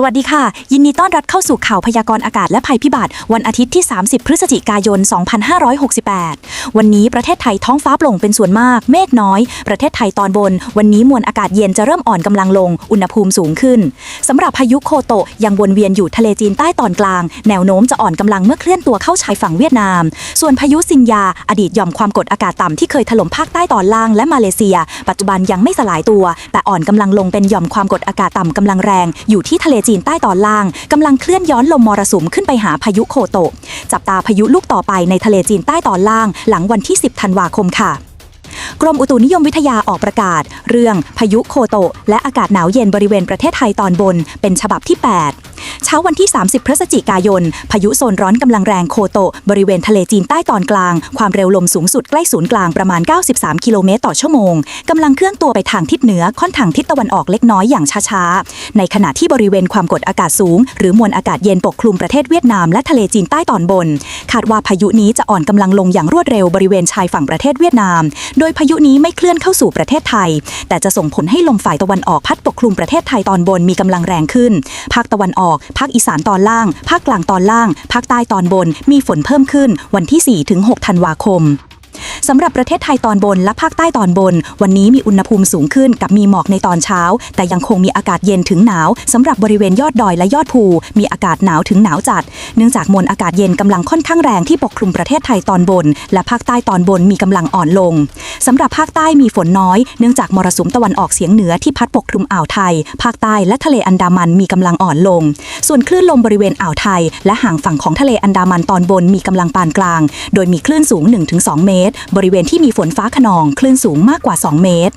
สวัสดีค่ะ ยินดีต้อนรับเข้าสู่ข่าวพยากรณ์อากาศและภัยพิบัติ วันอาทิตย์ที่ 30 พฤศจิกายน 2568 วันนี้ประเทศไทยท้องฟ้าโปร่งเป็นส่วนมาก เมฆน้อย ประเทศไทยตอนบน วันนี้มวลอากาศเย็นจะเริ่มอ่อนกำลังลง อุณหภูมิสูงขึ้นสำหรับพายุโคโตะยังวนเวียนอยู่ทะเลจีนใต้ตอนกลาง แนวโน้มจะอ่อนกำลังเมื่อเคลื่อนตัวเข้าชายฝั่งเวียดนาม ส่วนพายุซินยา อดีตหย่อมความกดอากาศต่ำที่เคยถล่มภาคใต้ตอนล่างและมาเลเซีย ปัจจุบันยังไม่สลายตัว แต่อ่อนกำลังลงเป็นหย่อมความกดอากาศต่ำกำลังแรงอยู่ที่ทะเลจีนใต้ตอนล่างกำลังเคลื่อนย้อนลมมรสุมขึ้นไปหาพายุโคโตะ จับตาพายุลูกต่อไปในทะเลจีนใต้ตอนล่าง หลังวันที่ 10 ธันวาคมค่ะ กรมอุตุนิยมวิทยาออกประกาศ เรื่องพายุโคโตะและอากาศหนาวเย็นบริเวณประเทศไทยตอนบนเป็นฉบับที่ 8 เช้าวันที่ 30 พฤศจิกายน พายุโซนร้อนกำลังแรงโคโตะบริเวณทะเลจีนใต้ตอนกลาง ความเร็วลมสูงสุดใกล้ศูนย์กลางประมาณ 93 กิโลเมตรต่อชั่วโมงกำลังเคลื่อนตัวไปทางทิศเหนือค่อนทางทิศตะวันออกเล็กน้อยอย่างช้าๆ ในขณะที่บริเวณความกดอากาศสูง หรือมวลอากาศเย็นปกคลุมประเทศเวียดนามและทะเลจีนใต้ตอนบน คาดว่าพายุนี้จะอ่อนกำลังลงอย่างรวดเร็วบริเวณชายฝั่งประเทศเวียดนาม โดยพายุนี้ไม่เคลื่อนเข้าสู่ประเทศไทย แต่จะส่งผลให้ลมฝ่ายตะวันออกพัดปกคลุมประเทศไทยตอนบนมีกำลังแรงขึ้น ภาคตะวันออกภาคอีสานตอนล่าง ภาคกลางตอนล่าง ภาคใต้ตอนบน มีฝนเพิ่มขึ้นวันที่ 4-6 ธันวาคม สำหรับประเทศไทยตอนบนและภาคใต้ตอนบน วันนี้มีอุณหภูมิสูงขึ้นกับมีหมอกในตอนเช้า แต่ยังคงมีอากาศเย็นถึงหนาวสำหรับบริเวณยอดดอยและยอดภู มีอากาศหนาวถึงหนาวจัด เนื่องจากมวลอากาศเย็นกำลังค่อนข้างแรงที่ปกคลุมประเทศไทยตอนบน และภาคใต้ตอนบนมีกำลังอ่อนลงสำหรับภาคใต้มีฝนน้อย เนื่องจากมรสุมตะวันออกเฉียงเหนือที่พัดปกคลุมอ่าวไทย ภาคใต้และทะเลอันดามันมีกำลังอ่อนลง ส่วนคลื่นลมบริเวณอ่าวไทย และห่างฝั่งของทะเลอันดามันตอนบนมีกำลังปานกลาง โดยมีคลื่นสูง 1-2 เมตรบริเวณที่มีฝนฟ้าขนองคลื่นสูงมากกว่า 2 เมตร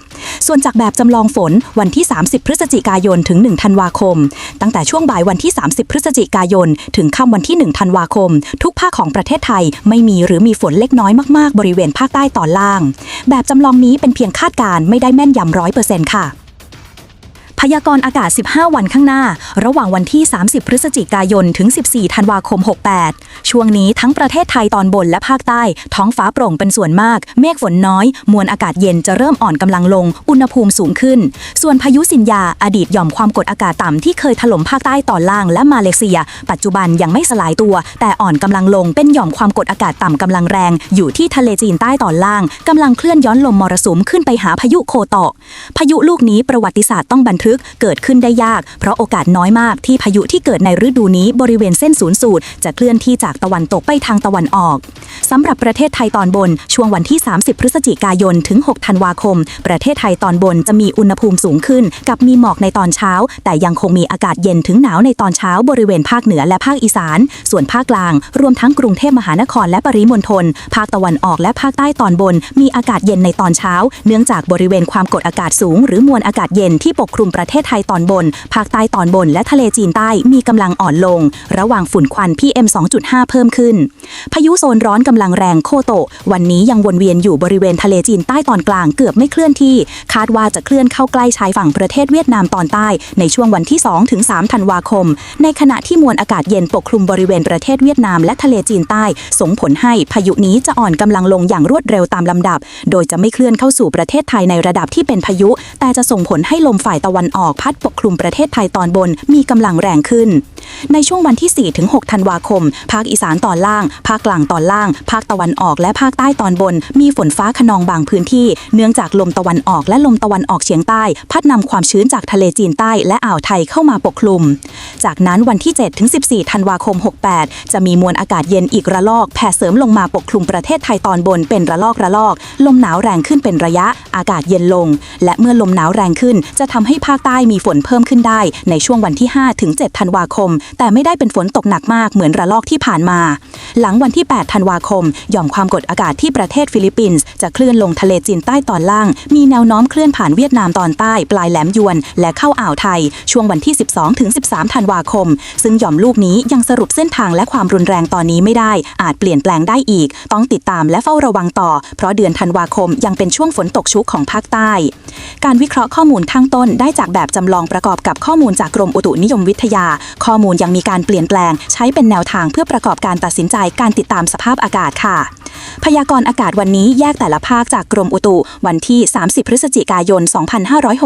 ส่วนจากแบบจำลองฝนวันที่ 30 พฤศจิกายนถึง 1 ธันวาคม ตั้งแต่ช่วงบ่ายวันที่ 30 พฤศจิกายน ถึงค่ำวันที่ 1 ธันวาคม ทุกภาคของประเทศไทยไม่มีหรือมีฝนเล็กน้อยมากๆ บริเวณภาคใต้ตอนล่าง แบบจำลองนี้เป็นเพียงคาดการณ์ไม่ได้แม่นยำร้อยเปอร์เซ็นต์ค่ะ พยากรณ์อากาศ 15 วันข้างหน้า ระหว่างวันที่ 30 พฤศจิกายน ถึง 14 ธันวาคม 68 ช่วงนี้ทั้งประเทศไทยตอนบนและภาคใต้ ท้องฟ้าโปร่งเป็นส่วนมาก เมฆฝนน้อย มวลอากาศเย็นจะเริ่มอ่อนกำลังลง อุณหภูมิสูงขึ้น ส่วนพายุสินยาอดีตหย่อมความกดอากาศต่ำที่เคยถล่มภาคใต้ตอนล่างและมาเลเซีย ปัจจุบันยังไม่สลายตัว แต่อ่อนกำลังลงเป็นหย่อมความกดอากาศต่ำกำลังแรง อยู่ที่ทะเลจีนใต้ตอนล่างกำลังเคลื่อนย้อนลมมรสุมขึ้นไปหาพายุโคโตะพายุลูกนี้ประวัติศาสตร์ต้องบันทึกเกิดขึ้นได้ยาก เพราะโอกาสน้อยมากที่พายุที่เกิดในฤดูนี้บริเวณเส้นศูนย์สูตร จะเคลื่อนที่จากตะวันตกไปทางตะวันออกสำหรับประเทศไทยตอนบน ช่วงวันที่ 30 พฤศจิกายนถึง 6 ธันวาคม ประเทศไทยตอนบนจะมีอุณหภูมิสูงขึ้น กับมีหมอกในตอนเช้า แต่ยังคงมีอากาศเย็นถึงหนาวในตอนเช้าบริเวณภาคเหนือและภาคอีสาน ส่วนภาคกลาง รวมทั้งกรุงเทพมหานครและปริมณฑลภาคตะวันออกและภาคใต้ตอนบน มีอากาศเย็นในตอนเช้า เนื่องจากบริเวณความกดอากาศสูง หรือมวลอากาศเย็นที่ปกคลุมประเทศไทยตอนบน ภาคใต้ตอนบน และทะเลจีนใต้มีกำลังอ่อนลง ระหว่างฝุ่นควัน PM 2.5 เพิ่มขึ้น พายุโซนร้อนกำลังแรงโคโตะ วันนี้ยังวนเวียนอยู่บริเวณทะเลจีนใต้ตอนกลางเกือบไม่เคลื่อนที่ คาดว่าจะเคลื่อนเข้าใกล้ชายฝั่งประเทศเวียดนามตอนใต้ ในช่วงวันที่2ถึง3ธันวาคม ในขณะที่มวลอากาศเย็นปกคลุมบริเวณประเทศเวียดนามและทะเลจีนใต้ ส่งผลให้พายุนี้จะอ่อนกำลังลงอย่างรวดเร็วตามลำดับ โดยจะไม่เคลื่อนเข้าสู่ประเทศไทยในระดับที่เป็นพายุ แต่จะส่งผลให้ลมฝ่ายตะวันออกพัดปกคลุมประเทศไทยตอนบนมีกำลังแรงขึ้น ในช่วงวันที่4ถึง6ธันวาคม ภาคอีสานตอนล่าง ภาคกลางตอนล่าง ภาคตะวันออกและภาคใต้ตอนบน มีฝนฟ้าขนองบางพื้นที่ เนื่องจากลมตะวันออกและลมตะวันออกเฉียงใต้ พัดนำความชื้นจากทะเลจีนใต้และอ่าวไทยเข้ามาปกคลุม จากนั้นวันที่7ถึง14 ธันวาคม 68 จะมีมวลอากาศเย็นอีกระลอกแผ่เสริมลงมาปกคลุมประเทศไทยตอนบนเป็นระลอกระลอก ลมหนาวแรงขึ้นเป็นระยะ อากาศเย็นลง และเมื่อลมหนาวแรงขึ้นจะทำให้ภาคใต้มีฝนเพิ่มขึ้นได้ในช่วงวันที่ 5 ถึง 7 ธันวาคม แต่ไม่ได้เป็นฝนตกหนักมากเหมือนระลอกที่ผ่านมา หลังวันที่ 8 ธันวาคม หย่อมความกดอากาศที่ประเทศฟิลิปปินส์จะเคลื่อนลงทะเลจีนใต้ตอนล่าง มีแนวโน้มเคลื่อนผ่านเวียดนามตอนใต้ปลายแหลมยวน และเข้าอ่าวไทย ช่วงวันที่ 12 ถึง 13 ธันวาคม ซึ่งหย่อมลูกนี้ยังสรุปเส้นทางและความรุนแรงตอนนี้ไม่ได้ อาจเปลี่ยนแปลงได้อีก ต้องติดตามและเฝ้าระวังต่อ เพราะเดือนธันวาคมยังเป็นช่วงฝนตกชุกของภาคใต้ การวิเคราะห์ข้อมูลข้างต้นได้จากากแบบจำลองประกอบกับข้อมูลจากกรมอุตุนิยมวิทยา ข้อมูลยังมีการเปลี่ยนแปลง ใช้เป็นแนวทางเพื่อประกอบการตัดสินใจการติดตามสภาพอากาศค่ะ พยากรณ์อากาศวันนี้แยกแต่ละภาคจากกรมอุตุ วันที่ 30 พฤศจิกายน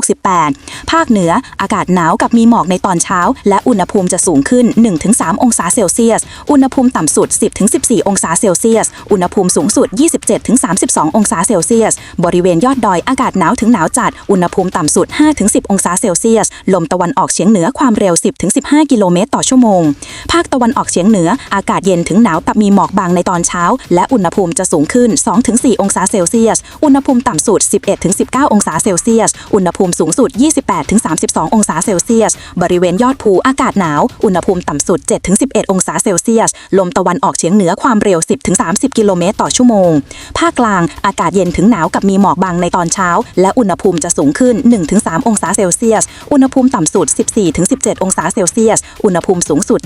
2568 ภาคเหนืออากาศหนาวกับมีหมอกในตอนเช้า และอุณหภูมิจะสูงขึ้น 1-3 องศาเซลเซียส อุณหภูมิต่ำสุด 10-14 องศาเซลเซียส อุณหภูมิสูงสุด 27-32 องศาเซลเซียส บริเวณยอดดอยอากาศหนาวถึงหนาวจัด อุณหภูมิต่ำสุด 5-10 องศาเซลเซียส ลมตะวันออกเฉียงเหนือความเร็ว 10-15 กิโลเมตรต่อชั่วโมง ภาคตะวันออกเฉียงเหนืออากาศเย็นถึงหนาวกับมีหมอกบางในตอนเช้า และอุณหภูมิจะสูงขึ้น 2-4 องศาเซลเซียส อุณหภูมิต่ำสุด 11-19 องศาเซลเซียส อุณหภูมิสูงสุด 28-32 องศาเซลเซียส บริเวณยอดภูอากาศหนาว อุณหภูมิต่ำสุด 7-11 องศาเซลเซียส ลมตะวันออกเฉียงเหนือความเร็ว 10-30 กิโลเมตรต่อชั่วโมง ภาคกลางอากาศเย็นถึงหนาวกับมีหมอกบางในตอนเช้า และอุณหภูมิจะสูงขึ้น 1-3 องศาเซลเซียส อุณหภูมิต่ำสุด 14-17 องศาเซลเซียส อุณหภูมิสูงสุด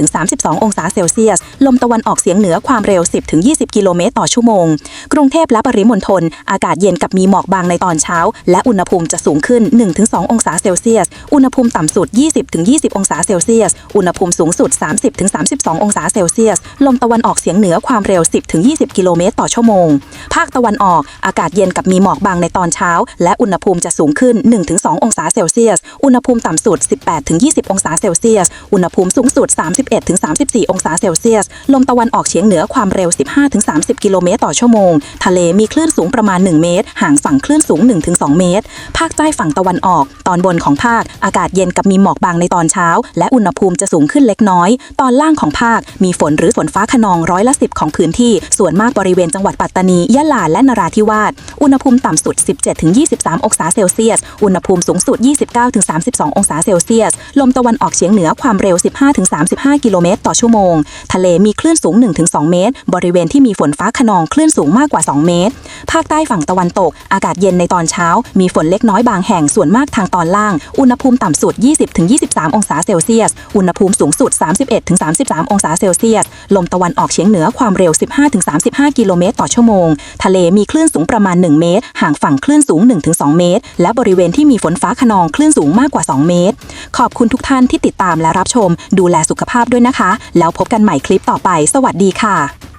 29-32 องศาเซลเซียส ลมตะวันออกเฉียงเหนือความเร็ว 10-20 กิโลเมตรต่อชั่วโมง กรุงเทพและปริมณฑลอากาศเย็นกับมีหมอกบางในตอนเช้า และอุณหภูมิจะสูงขึ้น 1-2 องศาเซลเซียส อุณหภูมิต่ำสุด 20-20 องศาเซลเซียส อุณหภูมิสูงสุด 30-32 องศาเซลเซียส ลมตะวันออกเฉียงเหนือความเร็ว 10-20 กิโลเมตรต่อชั่วโมง ภาคตะวันออกอากาศเย็นกับมีหมอกบางในตอนเช้า และอุณหภูมิจะสูงขึ้น 1-2 องศาาเซลเซียส อุณหภูมิต่ำสุด 18-20 องศาเซลเซียส อุณหภูมิสูงสุด 31-34 องศาเซลเซียส ลมตะวันออกเฉียงเหนือความเร็ว 15-30 กิโลเมตรต่อชั่วโมง ทะเลมีคลื่นสูงประมาณ 1 เมตร ห่างฝั่งคลื่นสูง 1-2 เมตร ภาคใต้ฝั่งตะวันออก ตอนบนของภาค อากาศเย็นกับมีหมอกบางในตอนเช้า และอุณหภูมิจะสูงขึ้นเล็กน้อย ตอนล่างของภาค มีฝนหรือฝนฟ้าขนองร้อยละ10 ของพื้นที่ ส่วนมากบริเวณจังหวัดปัตตานี ยะลา และนราธิวาส อุณหภูมิต่ำสุด 17-23 องศาเซลเซียส อุณหภูมิสูงสุด 29-32 องศาเซลเซียส ลมตะวันออกเฉียงเหนือความเร็ว 15-35 กิโลเมตรต่อชั่วโมง ทะเลมีคลื่นสูง 1-2 เมตร บริเวณที่มีฝนฟ้าขนองคลื่นสูงมากกว่า 2 เมตร ภาคใต้ฝั่งตะวันตก อากาศเย็นในตอนเช้า มีฝนเล็กน้อยบางแห่งส่วนมากทางตอนล่าง อุณหภูมิต่ำสุด 20-23 องศาเซลเซียส อุณหภูมิสูงสุด 31-33 องศาเซลเซียส ลมตะวันออกเฉียงเหนือความเร็ว 15-35 กิโลเมตรต่อชั่วโมง ทะเลมีคลื่นสูงประมาณ 1 เมตร ห่างฝั่งคลื่นสูง 1-2 เมตร และบริเวณที่มีฝนฟ้าขนองคลื่นสูงมากกว่า 2 เมตร ขอบคุณทุกท่านที่ติดตามและรับชม ดูแลสุขภาพด้วยนะคะ แล้วพบกันใหม่คลิปต่อไป สวัสดีค่ะ